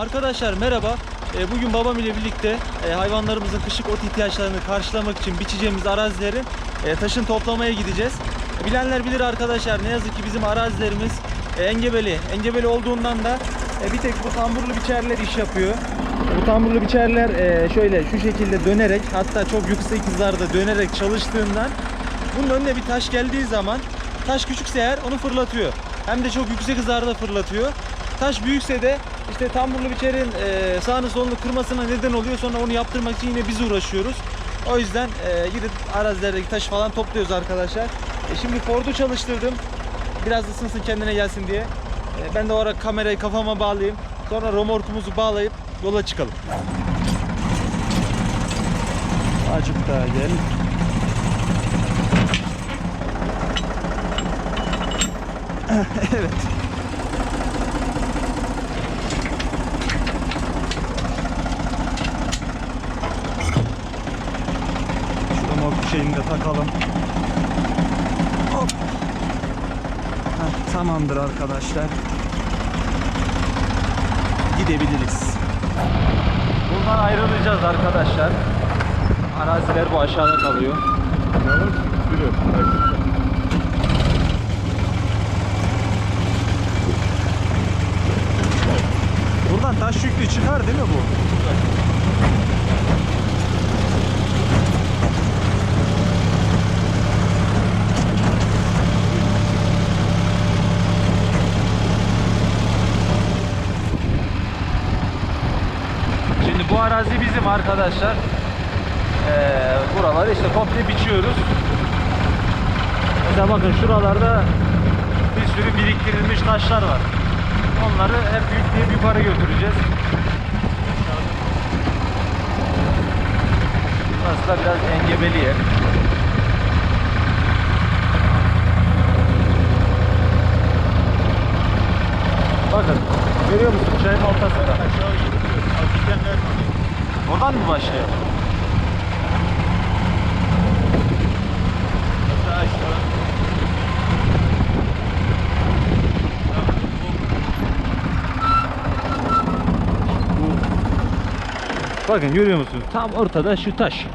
Arkadaşlar merhaba. E, Bugün babam ile birlikte e, hayvanlarımızın kışlık ot ihtiyaçlarını karşılamak için biçeceğimiz arazilerin e, taşın toplamaya gideceğiz. E, Bilenler bilir arkadaşlar ne yazık ki bizim arazilerimiz e, engebeli. Engebeli olduğundan da e, bir tek bu tamburlu biçerler iş yapıyor. Bu tamburlu biçerler e, şöyle şu şekilde dönerek hatta çok yüksek hızlarda dönerek çalıştığından bunun önüne bir taş geldiği zaman taş küçükse eğer onu fırlatıyor. Hem de çok yüksek hızlarda fırlatıyor. Taş büyükse de işte tamburlu biçerin e, sağını solunu kırmasına neden oluyor. Sonra onu yaptırmak için yine biz uğraşıyoruz. O yüzden e, gidip arazilerdeki taşı falan topluyoruz arkadaşlar. E, şimdi Ford'u çalıştırdım. Biraz ısınsın kendine gelsin diye. E, ben de o ara kamerayı kafama bağlayayım. Sonra romorkumuzu bağlayıp yola çıkalım. Acık daha gel. evet. Şu remork şeyini de takalım. Hop. Heh, tamamdır arkadaşlar. Gidebiliriz. Buradan ayrılacağız arkadaşlar. Araziler bu aşağıda kalıyor. Sürüyor. Buradan taş yüklü çıkar değil mi bu arazi bizim arkadaşlar. Ee, buraları işte komple biçiyoruz. Mesela bakın şuralarda bir sürü biriktirilmiş taşlar var. Onları hep yükleyip yukarı götüreceğiz. Burası da biraz engebeli yer. Bakın görüyor musun çayın ortasında. Oradan mı başlayalım? Aşağı. Bakın görüyor musunuz? Tam ortada şu taş.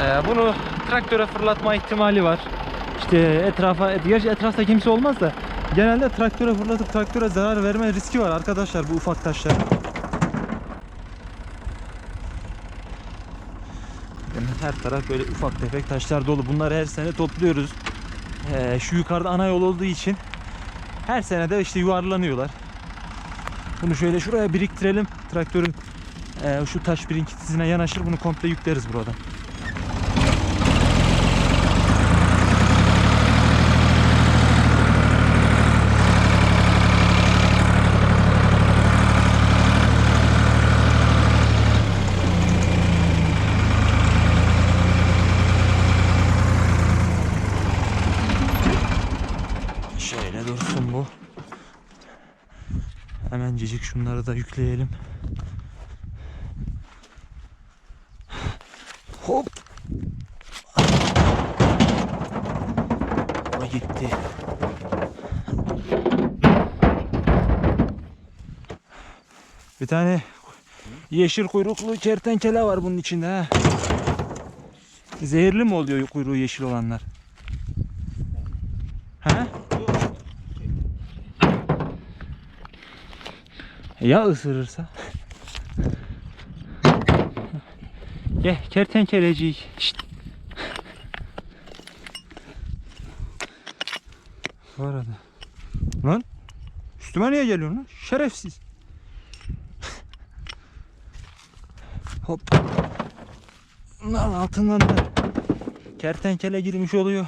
Ee, bunu traktöre fırlatma ihtimali var. İşte etrafa, gerçi etrafta kimse olmaz da genelde traktöre fırlatıp traktöre zarar verme riski var arkadaşlar bu ufak taşlar. Yani her taraf böyle ufak tefek taşlar dolu. Bunları her sene topluyoruz. Ee, şu yukarıda ana yol olduğu için her sene de işte yuvarlanıyorlar. Bunu şöyle şuraya biriktirelim. Traktörün ee, şu taş birikintisine yanaşır bunu komple yükleriz buradan. Şöyle dursun bu. Hemencecik şunları da yükleyelim. Hop. O gitti. Bir tane yeşil kuyruklu kertenkele var bunun içinde ha. Zehirli mi oluyor kuyruğu yeşil olanlar? Ha? Ya ısırırsa? Gel kertenkelecik. Şşt. Bu arada. Lan. Üstüme niye geliyorsun lan? Şerefsiz. Hop. Lan altından da kertenkele girmiş oluyor.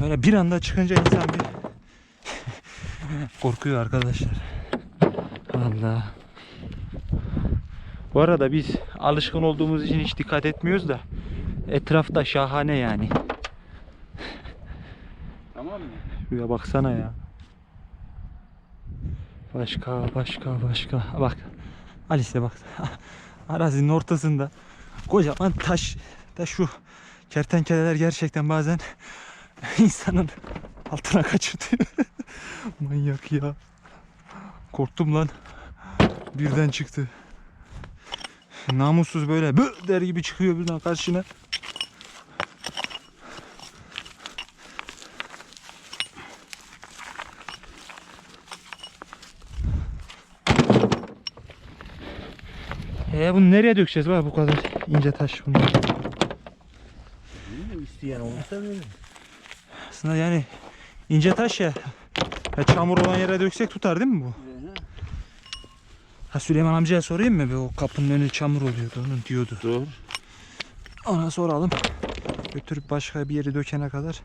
Böyle bir anda çıkınca insan bir korkuyor arkadaşlar. Vallahi. Bu arada biz alışkın olduğumuz için hiç dikkat etmiyoruz da etrafta şahane yani. Tamam mı? Şuraya baksana ya. Başka başka başka. Bak. Alice bak. Arazinin ortasında kocaman taş. Da şu kertenkeleler gerçekten bazen insanın altına kaçırtıyor. Manyak ya. Korktum lan. Birden çıktı. Namussuz böyle bı der gibi çıkıyor birden karşına. E bunu nereye dökeceğiz bak bu kadar ince taş bunu. İsteyen olursa verin. Aslında yani ince taş ya. ya çamur olan yere döksek tutar değil mi bu? Ha Süleyman amcaya sorayım mı? O kapının önü çamur oluyordu onun diyordu. Doğru. Ona soralım. Götürüp başka bir yere dökene kadar.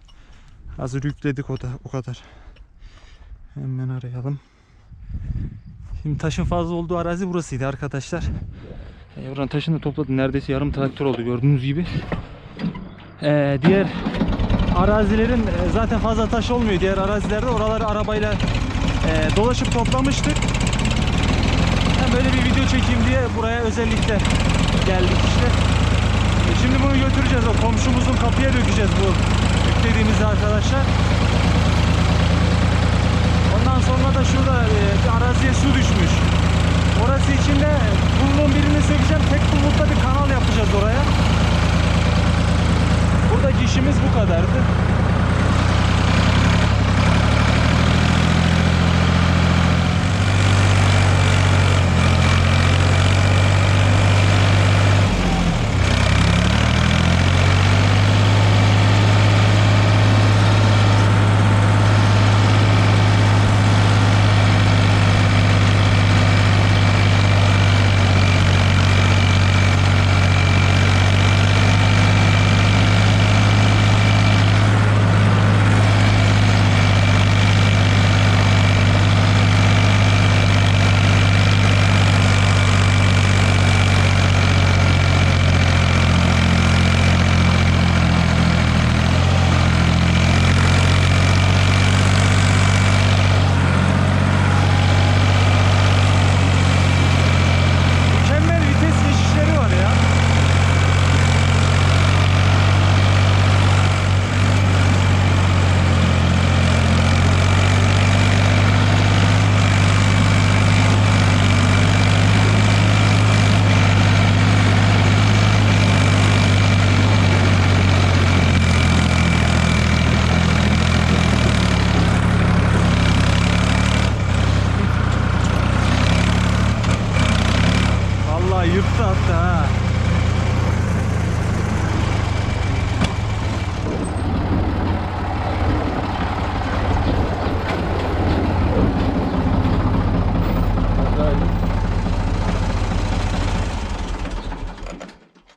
Hazır yükledik o da o kadar. Hemen arayalım. Şimdi taşın fazla olduğu arazi burasıydı arkadaşlar. E, buranın taşını topladım. Neredeyse yarım traktör oldu gördüğünüz gibi. E, diğer arazilerin e, zaten fazla taş olmuyor. Diğer arazilerde oraları arabayla e, dolaşıp toplamıştık. Böyle bir video çekeyim diye buraya özellikle geldik işte. E, Şimdi bunu götüreceğiz. O komşumuzun kapıya dökeceğiz bu yüklediğimizi arkadaşlar. Ondan sonra da şurada e, araziye su düşmüş. Orası için de birini sökeceğim. Tek pullukta bir kanal yapacağız oraya. Buradaki işimiz bu kadardı.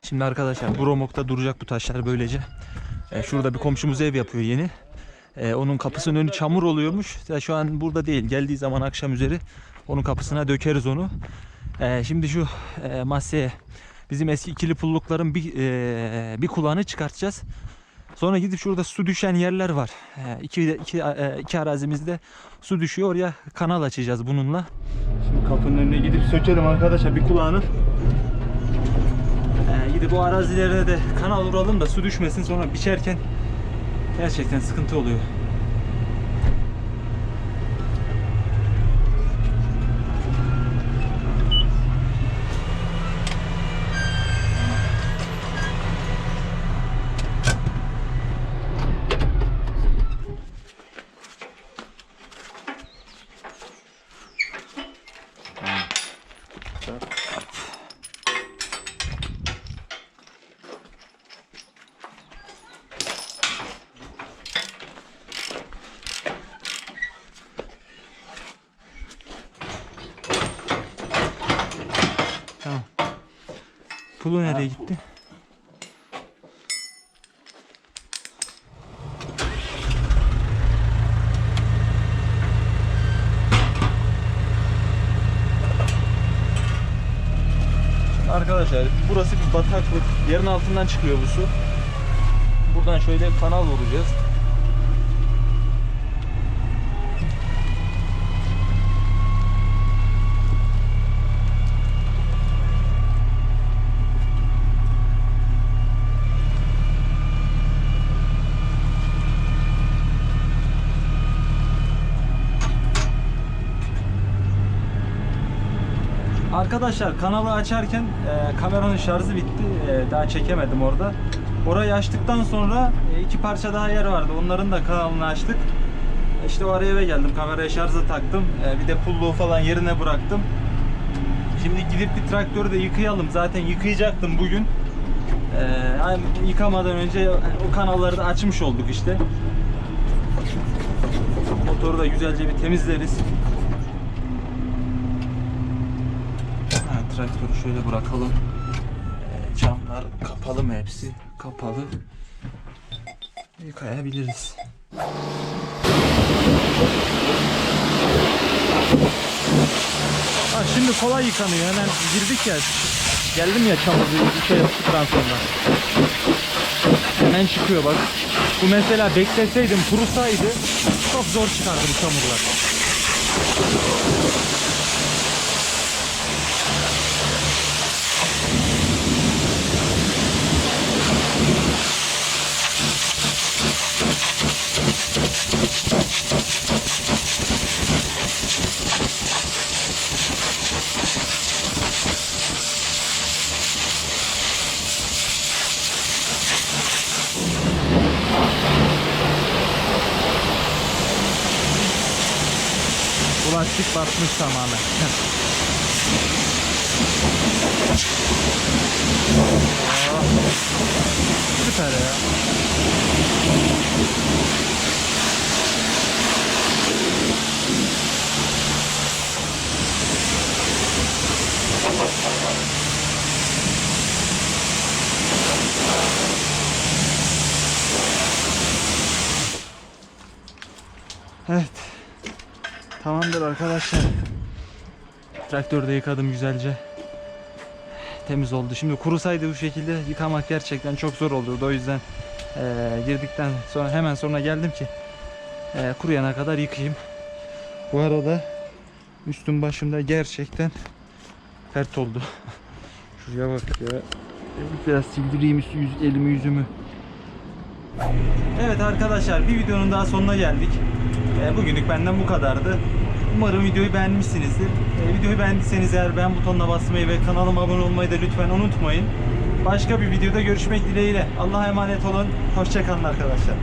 Şimdi arkadaşlar bu romokta duracak bu taşlar böylece. E, şurada bir komşumuz ev yapıyor yeni. E, onun kapısının önü çamur oluyormuş. Ya şu an burada değil. Geldiği zaman akşam üzeri onun kapısına dökeriz onu. E, şimdi şu e, masaya bizim eski ikili pullukların bir e, bir kulağını çıkartacağız. Sonra gidip şurada su düşen yerler var. E, iki, iki, e, iki arazimizde su düşüyor. Oraya kanal açacağız bununla. Şimdi kapının önüne gidip sökelim arkadaşlar bir kulağını. E, gidip o arazilerine de kanal vuralım da su düşmesin. Sonra biçerken gerçekten sıkıntı oluyor. Pulu nereye gitti? Arkadaşlar burası bir bataklık. Yerin altından çıkıyor bu su. Buradan şöyle kanal vuracağız. Arkadaşlar kanalı açarken e, kameranın şarjı bitti. E, daha çekemedim orada. Orayı açtıktan sonra e, iki parça daha yer vardı. Onların da kanalını açtık. İşte o araya eve geldim. Kameraya şarja taktım. E, bir de pulluğu falan yerine bıraktım. Şimdi gidip bir traktörü de yıkayalım. Zaten yıkayacaktım bugün. E, yıkamadan önce o kanalları da açmış olduk işte. Motoru da güzelce bir temizleriz. Ha, traktörü şöyle bırakalım. Ee, camlar kapalı mı hepsi? Kapalı. Yıkayabiliriz. Ha, şimdi kolay yıkanıyor. Hemen girdik ya. Geldim ya çamurlu şey yaptıktan sonra. Hemen çıkıyor bak. Bu mesela bekleseydim kurusaydı çok zor çıkardı bu çamurlar. Bu lastik batmış tamamen. Oh, Süper ya. Evet. Tamamdır arkadaşlar. Traktörü de yıkadım güzelce. Temiz oldu. Şimdi kurusaydı bu şekilde yıkamak gerçekten çok zor olurdu. O yüzden eee, girdikten sonra hemen sonra geldim ki eee, kuruyana kadar yıkayayım. Bu arada üstüm başımda gerçekten pert oldu. Şuraya bak ya. Biraz sildireyim elimi yüzümü. Evet arkadaşlar bir videonun daha sonuna geldik. E, bugünlük benden bu kadardı. Umarım videoyu beğenmişsinizdir. E, videoyu beğendiyseniz eğer beğen butonuna basmayı ve kanalıma abone olmayı da lütfen unutmayın. Başka bir videoda görüşmek dileğiyle. Allah'a emanet olun. Hoşçakalın arkadaşlar.